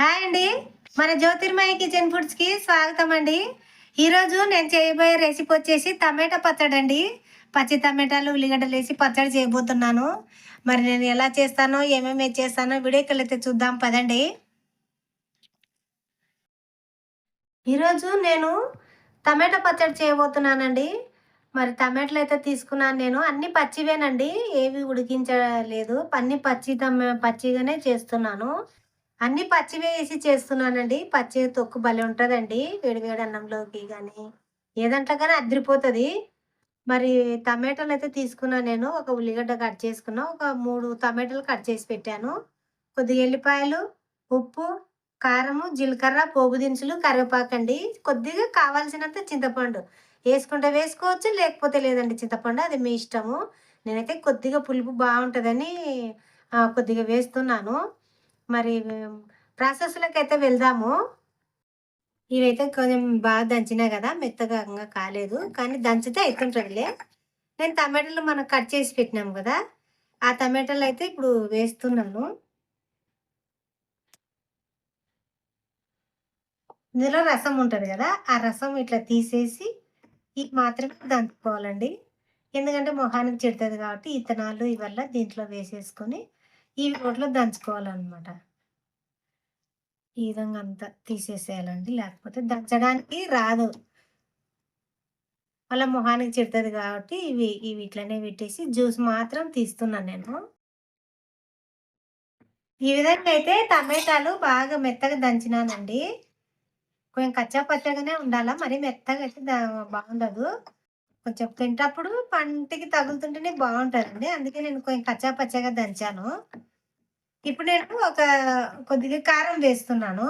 Hi అండి. మన జ్యోతిర్మయ kitchen ఫుడ్స్కి స్వాగతం అండి. ఈరోజు నేను చేయబోయే రెసిపీ వచ్చేసి టమాటా పచ్చడి అండి. పచ్చి టమాటాలు ఉల్లిగడ్డలు వేసి పచ్చడి చేయబోతున్నాను. మరి నేను ఎలా చేస్తానో ఏమేమి చేస్తానో వీడియోకి చూద్దాం పదండి. ఈరోజు నేను టమాటా పచ్చడి చేయబోతున్నానండి. మరి టమాటాలు అయితే తీసుకున్నాను నేను. అన్ని పచ్చివేనండి. ఏవి ఉడికించలేదు. అన్ని పచ్చి టమా పచ్చిగానే చేస్తున్నాను. అన్ని పచ్చివే వేసి చేస్తున్నానండి. పచ్చి తొక్కు భలే ఉంటుందండి. వేడివేడి అన్నంలోకి కానీ ఏదంట్లో కానీ అదిరిపోతుంది. మరి టమాటాలు అయితే తీసుకున్నాను నేను. ఒక ఉల్లిగడ్డ కట్ చేసుకున్నా. ఒక మూడు టమాటాలు కట్ చేసి పెట్టాను. కొద్దిగా ఎల్లిపాయలు ఉప్పు కారము జీలకర్ర పోపు దినుసులు కరివేపాకు అండి కొద్దిగా కావాల్సినంత చింతపండు. వేసుకుంటే వేసుకోవచ్చు లేకపోతే లేదండి చింతపండు. అది మీ ఇష్టము. నేనైతే కొద్దిగా పులుపు బాగుంటుందని కొద్దిగా వేస్తున్నాను. మరి ప్రాసెస్లోకి అయితే వెళ్దాము. ఇవైతే కొంచెం బాగా దంచినా కదా మెత్తగా కాలేదు. కానీ దంచితే అవుతుంటుందిలే నేను టమాటాలు మనం కట్ చేసి పెట్టినాం కదా ఆ టమాటాలు అయితే ఇప్పుడు వేస్తున్నాను. ఇందులో రసం ఉంటుంది కదా ఆ రసం ఇట్లా తీసేసి ఇది మాత్రమే దంచుకోవాలండి. ఎందుకంటే మొహానికి చెడుతుంది కాబట్టి ఇత్తనాలు ఇవల్ల దీంట్లో వేసేసుకొని ఈ రోట్లో దంచుకోవాలన్నమాట. ఈ విధంగా అంతా తీసేసేయాలండి. లేకపోతే దంచడానికి రాదు. మళ్ళీ మొహానికి చెడుతుంది కాబట్టి ఇవి ఇవి ఇట్లనే పెట్టేసి జ్యూస్ మాత్రం తీస్తున్నాను నేను. ఈ విధంగా అయితే టమాటాలు బాగా మెత్తగా దంచినానండి. కొంచెం కచ్చా పచ్చగానే ఉండాలా? మరి మెత్తగా అయితే బాగుండదు. కొంచెం తింటప్పుడు పంటికి తగులుతుంటేనే బాగుంటుందండి అందుకే నేను కొంచెం కచ్చా పచ్చగా దంచాను. ఇప్పుడు నేను ఒక కొద్దిగా కారం వేస్తున్నాను.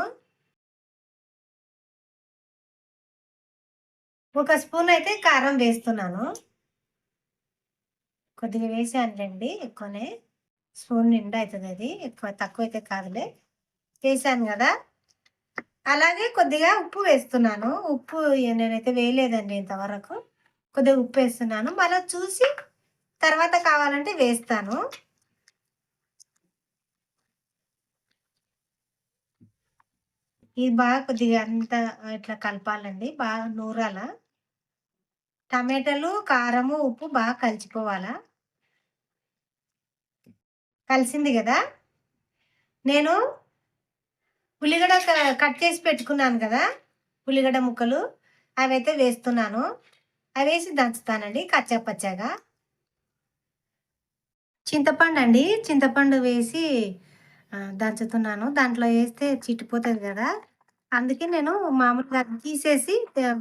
ఒక స్పూన్ అయితే కారం వేస్తున్నాను. కొద్దిగా వేసానులేండి ఎక్కువనే. స్పూన్ నిండా అవుతుంది అది. ఎక్కువ తక్కువ అయితే కాదులే. వేసాను కదా. అలాగే కొద్దిగా ఉప్పు వేస్తున్నాను. ఉప్పు నేనైతే వేయలేదండి ఇంతవరకు. కొద్దిగా ఉప్పు వేస్తున్నాను మళ్ళీ చూసి తర్వాత కావాలంటే వేస్తాను. ఇది బాగా కొద్దిగా అంత ఇట్లా కలపాలండి. బాగా నూరాల. టమాటాలు కారము ఉప్పు బాగా కలిసిపోవాలా? కలిసింది కదా? నేను ఉల్లిగడ్డ క- కట్ చేసి పెట్టుకున్నాను కదా? ఉల్లిగడ్డ ముక్కలు అవైతే వేస్తున్నాను. అవి వేసి దంచుతానండి కచ్చా పచ్చగా. చింతపండు అండి చింతపండు వేసి దంచుతున్నాను. దాంట్లో వేస్తే చిట్టిపోతుంది కదా. అందుకే నేను మామూలుగా తీసేసి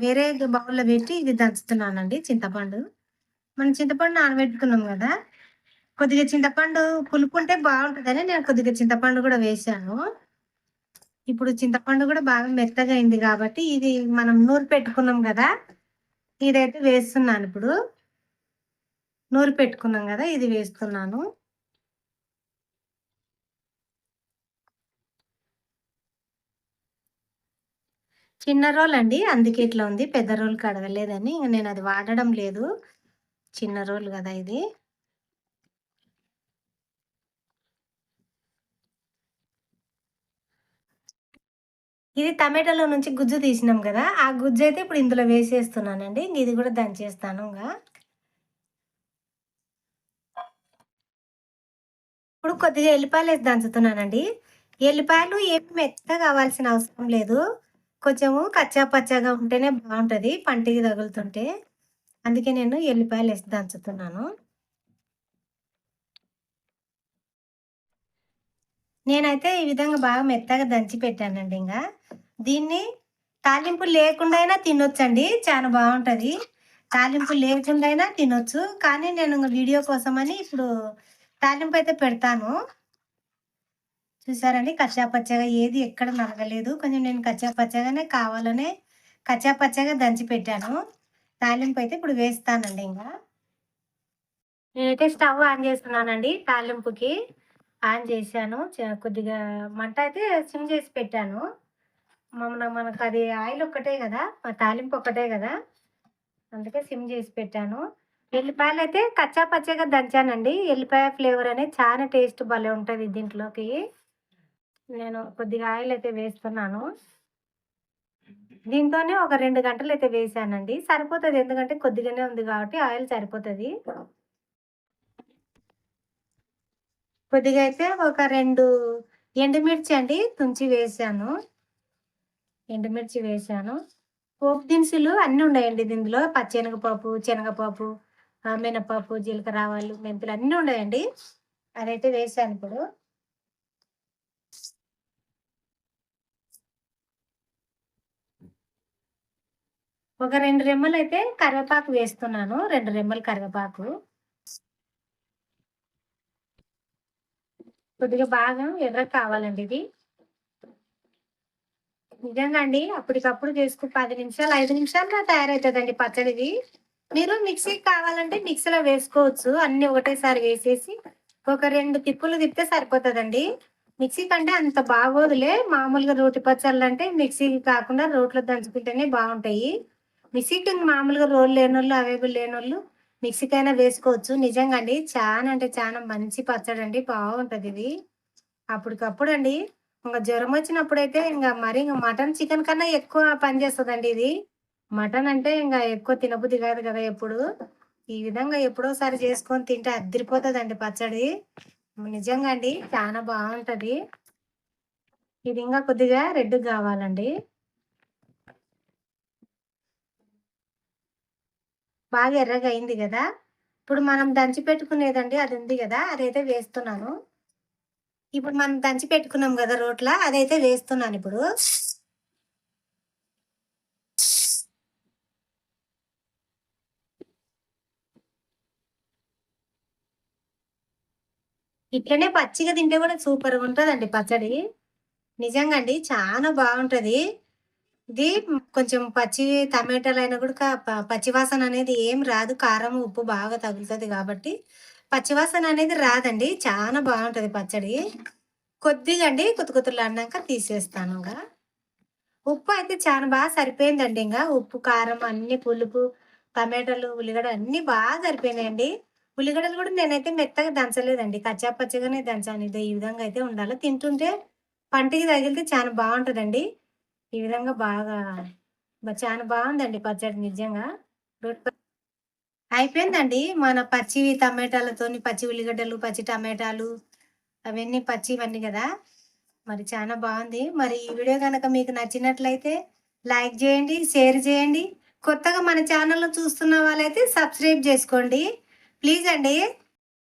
వేరే బౌల్లో పెట్టి ఇది దంచుతున్నానండి చింతపండు. మనం చింతపండు నానబెట్టుకున్నాం కదా. కొద్దిగా చింతపండు పులుపు ఉంటే బాగుంటుందని నేను కొద్దిగా చింతపండు కూడా వేసాను ఇప్పుడు చింతపండు కూడా బాగా మెత్తగా అయింది కాబట్టి ఇది మనం నూరు పెట్టుకున్నాం కదా. ఇదైతే వేస్తున్నాను ఇప్పుడు. నూరు పెట్టుకున్నాం కదా ఇది వేస్తున్నాను. చిన్న రోల్ అండి అందుకే ఇట్లా ఉంది. పెద్ద రోల్ కడగలేదని నేను అది వాడడం లేదు. చిన్న రోల్ కదా ఇది. ఇది టమాటాలో నుంచి గుజ్జు తీసినాం కదా ఆ గుజ్జు అయితే ఇప్పుడు ఇందులో వేసేస్తున్నానండి. ఇంక ఇది కూడా దంచేస్తాను ఇంకా. ఇప్పుడు కొద్దిగా ఎల్లిపాయలు వేసి దంచుతున్నానండి. ఎల్లిపాయలు ఏమి మెత్తగా కావాల్సిన అవసరం లేదు. కొంచెము కచ్చా పచ్చాగా ఉంటేనే బాగుంటుంది పంటికి తగులుతుంటే. అందుకే నేను ఎల్లిపాయలు వేసి దంచుతున్నాను. నేనైతే ఈ విధంగా బాగా మెత్తగా దంచి పెట్టానండి ఇంకా దీన్ని తాలింపు లేకుండా అయినా తినొచ్చండి చాలా బాగుంటుంది. తాలింపు లేకుండా అయినా తినొచ్చు. కానీ నేను ఇంకా వీడియో కోసమని ఇప్పుడు తాలింపు అయితే పెడతాను. చూసారండి? కచ్చా పచ్చగా ఏది ఎక్కడ నలగలేదు. కొంచెం నేను కచ్చాపచ్చగానే కావాలనే కచ్చా పచ్చగా దంచి పెట్టాను. తాలింపు అయితే ఇప్పుడు వేస్తానండి ఇంకా నేనైతే స్టవ్ ఆన్ చేస్తున్నానండి తాలింపుకి. ఆన్ చేశాను. చ- కొద్దిగా మంట అయితే సిమ్ చేసి పెట్టాను. మన మనకు అది ఆయిల్ ఒక్కటే కదా మా తాలింపు ఒక్కటే కదా అందుకే సిమ్ చేసి పెట్టాను. ఎల్లిపాయలు అయితే కచ్చా పచ్చగా దంచానండి. ఎల్లిపాయ ఫ్లేవర్ అనేది చాలా టేస్ట్ భలే ఉంటుంది దీంట్లోకి. నేను కొద్దిగా ఆయిల్ అయితే వేస్తున్నాను. దీంతోనే ఒక రెండు గంటలు అయితే వేసానండి. సరిపోతుంది ఎందుకంటే కొద్దిగానే ఉంది కాబట్టి ఆయిల్ సరిపోతుంది. కొద్దిగా అయితే ఒక రెండు ఎండుమిర్చి అండి తుంచి వేసాను. ఎండుమిర్చి వేసాను. పోపు దినుసులు అన్నీ ఉన్నాయండి దీనిలో పచ్చెనగపప్పు శనగపప్పు మినపప్పు జీలకర్ర ఆవాలు మెంతులు అన్నీ ఉన్నాయండి. అదైతే వేసాను ఇప్పుడు. ఒక రెండు రెమ్మలు అయితే కరివేపాకు వేస్తున్నాను. రెండు రెమ్మలు కరివేపాకు. కొద్దిగా బాగా ఎర్ర కావాలండి ఇది. నిజంగా అండి అప్పటికప్పుడు చేసుకు పది నిమిషాలు ఐదు నిమిషాల్లో తయారవుతుందండి పచ్చడిది. మీరు మిక్సీకి కావాలంటే మిక్సీలో వేసుకోవచ్చు. అన్ని ఒకటేసారి వేసేసి ఒక రెండు తిప్పులు తిప్పితే సరిపోతుందండి. మిక్సీ కంటే అంత బాగోదులే. మామూలుగా రోటి పచ్చళ్ళు అంటే మిక్సీకి కాకుండా రోట్లో దంచుకుంటేనే బాగుంటాయి. మిక్సీకి మామూలుగా రోల్ లేనోళ్ళు అవైలబుల్ లేనోళ్ళు మిక్సీకైనా వేసుకోవచ్చు. నిజంగా అండి చాలా అంటే చాలా మంచి పచ్చడి అండి బాగుంటుంది ఇది అప్పటికప్పుడు అండి ఇంకా జ్వరం వచ్చినప్పుడు అయితే ఇంకా మరి ఇంకా మటన్ చికెన్ కన్నా ఎక్కువ పని చేస్తుందండి ఇది. మటన్ అంటే ఇంకా ఎక్కువ తినబుద్ధి కాదు కదా ఎప్పుడు. ఈ విధంగా ఎప్పుడోసారి చేసుకొని తింటే అద్దరిపోతుందండి పచ్చడి. నిజంగా అండి చాలా బాగుంటుంది. ఇది ఇంకా కొద్దిగా రెడ్ కావాలండి. బాగా ఎర్రగా అయింది కదా? ఇప్పుడు మనం దంచి పెట్టుకునేదండి అది ఉంది కదా? అదైతే వేస్తున్నాను. ఇప్పుడు మనం దంచి పెట్టుకున్నాం కదా రోట్ల అదైతే వేస్తున్నాను ఇప్పుడు. ఇట్లనే పచ్చిగా తింటే కూడా సూపర్గా ఉంటుందండి పచ్చడి. నిజంగా అండి చాలా బాగుంటుంది. ఇది కొంచెం పచ్చి టమాటాలు అయినా కూడా పచ్చివాసన అనేది ఏం రాదు. కారం ఉప్పు బాగా తగులుతుంది కాబట్టి పచ్చివాసన అనేది రాదండి. చాలా బాగుంటుంది పచ్చడి. కొద్దిగా అండి కొత్త కొత్తలు అన్నాక తీసేస్తాను ఇంకా. ఉప్పు అయితే చాలా బాగా సరిపోయిందండి ఇంకా. ఉప్పు కారం అన్ని పులుపు టమాటాలు ఉల్లిగడ్డ అన్నీ బాగా సరిపోయినాయండి. ఉల్లిగడ్డలు కూడా నేనైతే మెత్తగా దంచలేదండి. కచ్చా పచ్చగానే దంచాను. ఇదే ఈ విధంగా అయితే ఉండాలి. తింటుంటే పంటికి తగిలితే చాలా బాగుంటుందండి. ఈ విధంగా బాగా చాలా బాగుందండి పచ్చడి నిజంగా. అయిపోయిందండి మన పచ్చి టమాటాలతోని పచ్చి ఉల్లిగడ్డలు పచ్చి టమాటాలు అవన్నీ పచ్చి ఇవన్నీ కదా. మరి చాలా బాగుంది. మరి ఈ వీడియో కనుక మీకు నచ్చినట్లయితే లైక్ చేయండి షేర్ చేయండి. కొత్తగా మన ఛానల్లో చూస్తున్న వాళ్ళైతే సబ్స్క్రైబ్ చేసుకోండి. ప్లీజ్ అండి.